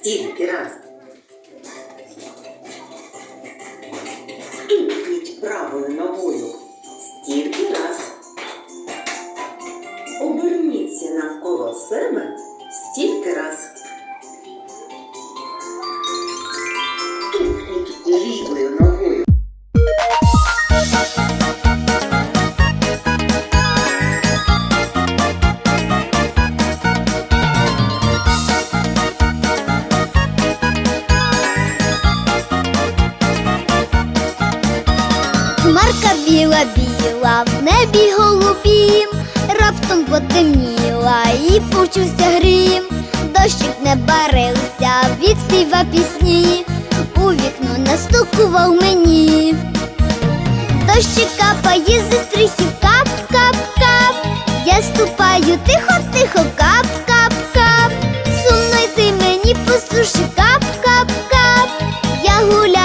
Стільки раз. Тупніть правою ногою. Стільки раз. Оберніться навколо себе стільки раз. Тупніть лівою Хмарка біла біла, в небі голубім, раптом потемніла і почувся грім. Дощик не барився, відспіва пісні, у вікно настукував мені. Дощик капає зі стрихів, кап, кап, кап. Я ступаю тихо, тихо, кап, кап, кап. Сумно йти мені по суші, кап, кап, кап. Я гуляю